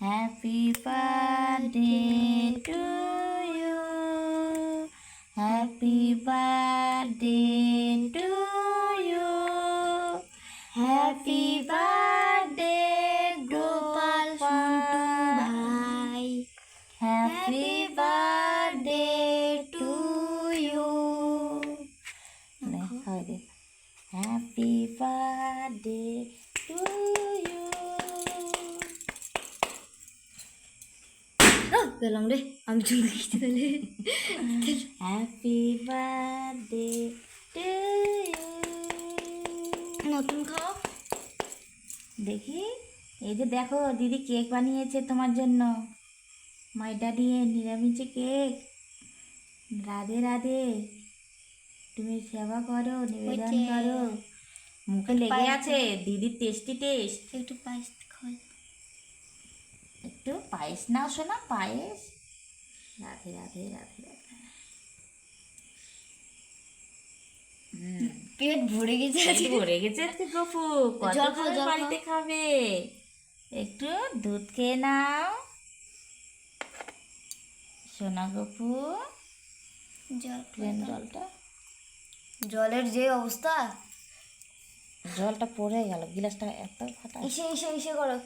Happy birthday to you. Happy birthday to you. Happy birthday, Gopal Shantubai. Happy birthday to you. Happy birthday. গেলাম রে আমি চলে গেছি তাহলে হ্যাপি বার্থডে নতুন খাও দেখি এই যে দেখো দিদি কেক বানিয়েছে তোমার জন্য। ময়দা দিয়ে নিরামিষে কেক রাধে রাধে। তুমি সেবা করো নিবেদন করো। মুখে লেগে আছে দিদির টেস্টি টেস্ট একটু পায়েস খাও একটু পায়েস নাও শোনা পায়েস রাধে রাধে রাধে রাধে পেট ভরে গেছে ভরে গেছে আজকে গপু কত বাড়িতে খাবে একটু দুধ খেয়ে নাও সোনা গপু জল জলটা জলের যে অবস্থা জলটা পড়ে গেল গিলাসটা এত ফাটা। ইসে ইসে ইসে করো।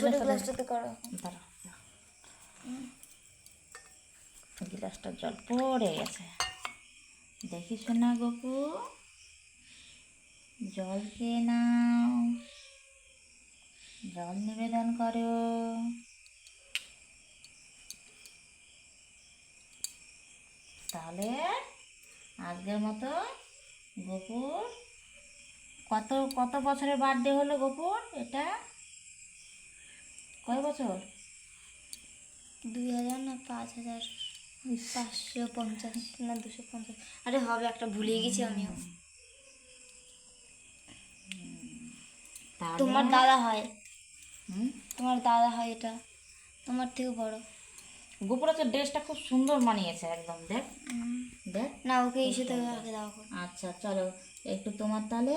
ছোট গ্লাসটাতে করো। দাঁড়াও। গিলাসটা জল পড়ে গেছে। দেখি সোনা গপু জল খেয়ে নাও। জল নিবেদন করো। তাহলে আজকের মতো গোপুর কত কত বছরের বার্থডে হলো গোপুর? এটা? কয় বছর? দুই হাজার না পাঁচ হাজার? পাঁচশো পঞ্চাশ না দুশো পঞ্চাশ? আরে হবে একটা ভুলে গেছি আমিও। তোমার দাদা হয়? তোমার দাদা হয় এটা। তোমার থেকে বড়। গোপুরা তো ড্রেসটা খুব সুন্দর মানিয়েছে একদম দেখ। দেখ। না ওকে এসে থেকে আগে দাও আচ্ছা চলো। একটু তোমার তাহলে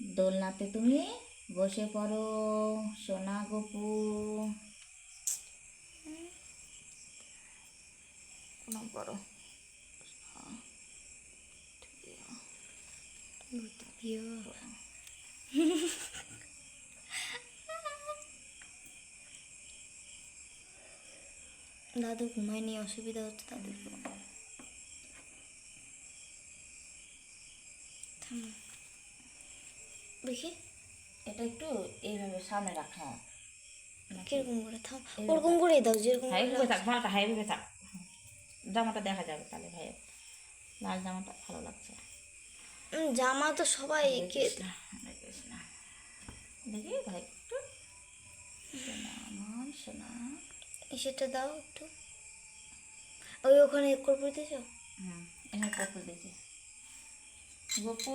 দোলনাতে তুমি বসে পড়ো সোনা গপু করো। দাদু ঘুমায়নি অসুবিধা হচ্ছে দাদুর থামো। দেখি। এটা একটু এইভাবে সামনে রাখা। কীরকম করে থাম। ওরকম করেই দাও যেরকম হাই করে থাক মালটা হাই ভেবে থাক। জামাটা দেখা যাবে তাহলে ভাই লাল জামাটা ভালো লাগছে। জামা তো সবাই কে দেখি ভাই একটু। সোনা সেটা দাও একটু। ওই ওখানে এক করে দিয়েছ? হুম এখানে কপুর দিয়েছি। গপু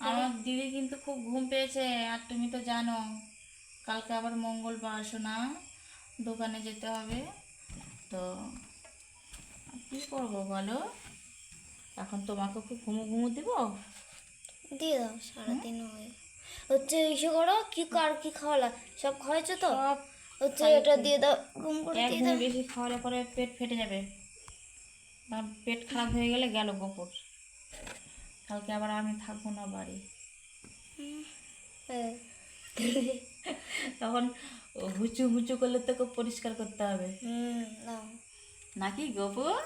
আমার দিদি কিন্তু খুব ঘুম পেয়েছে আর তুমি তো জানো কালকে আবার মঙ্গলবার শোনা দোকানে যেতে হবে। তো কী করব বলো? এখন তোমাকে খুব ঘুমো ঘুমো দেবো? দিয়ে দাও সারাদিন হয়ে হচ্ছে ইসে করো কি কার কি খাওয়ালা সব খাওয়াইছো তো? হচ্ছে এটা দিয়ে দাও ঘুম করে দিয়ে দাও। বেশি খাওয়ালে পরে পেট ফেটে যাবে। পেট খারাপ হয়ে গেলে গেল গোপর। কালকে আবার আমি থাকব না বাড়ি। হ্যাঁ। তখন হুচু হুচু করলে তোকে পরিষ্কার করতে হবে। হুম নাকি গোপর?